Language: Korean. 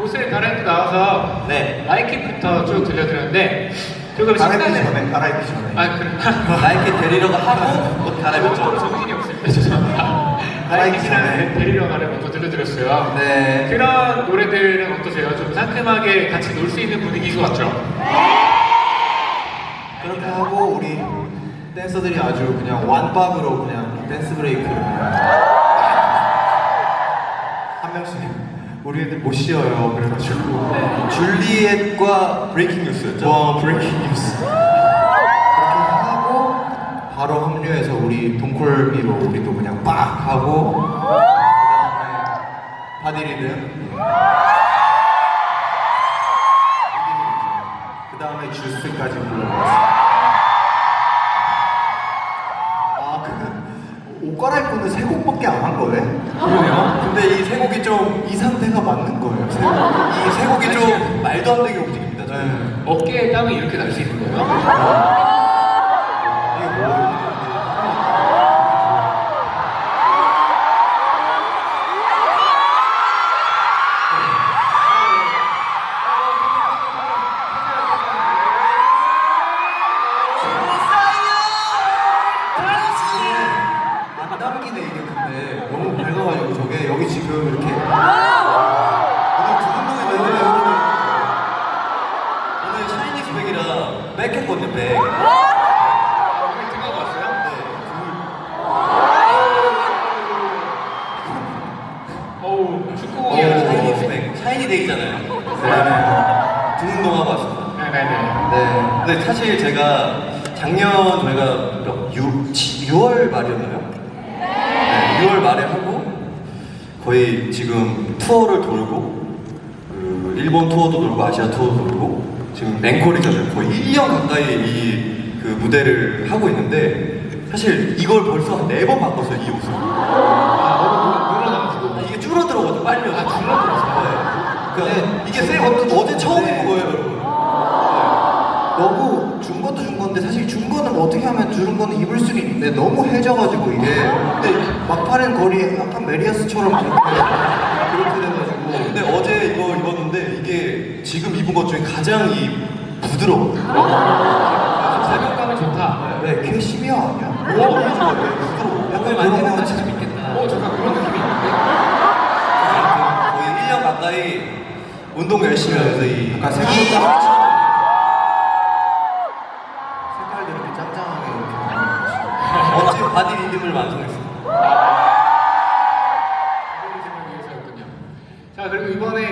옷을 갈아입고 나와서 네. 나이키부터 쭉 들려드렸는데 조금 갈아입기 신나는 전에 갈아입기 전에 아 그럼 나이키 데리러 하고 옷 좀 갈아입었죠. 정신이 없을 때 죄송합니다. 갈아입기 나이키는 전에. 데리러 가를 먼저 들려드렸어요. 네. 그런 노래들은 어떠세요? 좀 상큼하게 같이 놀 수 있는 분위기인 것 같죠? 그렇게 하고 우리 댄서들이 아주 그냥 완박으로 그냥 댄스 브레이크를 그냥 한 명씩 우리 애들 못 쉬어요 그래가지고 네. 줄리엣과 브레이킹 뉴스였죠. 와 브레이킹 뉴스 그렇게 하고 바로 합류해서 우리 동콜미로 우리도 그냥 빡 하고 그다음에 바디리듬 그 다음에 주스까지 불러봤어요 아 그 옷 갈아입고는 세 곡밖에 안 한 거네? 그러네요. 근데 이세 곡이 좀 이 상태가 맞는 거예요 세 곡. 이세 곡이 좀 말도 안 되게 움직입니다. 저는. 네. 어깨에 땀이 이렇게 날 수 있는 거예요? 이게 뭐예요? 안 당기네 이게 근데 여기 지금 이렇게 오늘 되네 오늘 백 했거든요, 백. 오늘 등하고 왔어요? 어우 축구공이에요. 오, 샤이니즈 백. 샤이니 덱이잖아요. 네. 두 운동하고 왔습니다. 네네네. 네. 근데 사실 제가 작년 저희가 몇 6, 6월 말이었나요? 네, 6월 말에 하고 거의 지금 투어를 돌고 그 일본 투어도 돌고 아시아 투어도 돌고 지금 맹콜이잖아요. 거의 1년 가까이 이 그 무대를 하고 있는데 사실 이걸 벌써 한 네 번 바꿨어요 이 옷을. 아 너무 늘어나가지고. 아, 이게 줄어들어가지고 빨려. 아, 줄어들어서. 네. 그러니까 네. 이게 세 어제 처음 입은 거예요, 여러분. 너무 준 것도 준 건데 사실 준 거는 뭐 어떻게 하면 주는 거는 입을 수는 있는데 너무 해져가지고 이게 근데 막파는 거리 약간 메리아스처럼 그렇게 그렇게 돼가지고 근데 어제 이거 입었는데 이게 지금 입은 것 중에 가장 이 부드러워. 사격감이 좋다. 왜 캐시미어 아니야? 오! 부드러워 약간 만지는 거 진짜 재밌겠다. 오 잠깐 그런 느낌이 있는데. 거의 1년 가까이 운동 열심히 하면서 이 약간 짱- 모습을 완성했습니다. 아, 자 그리고 이번에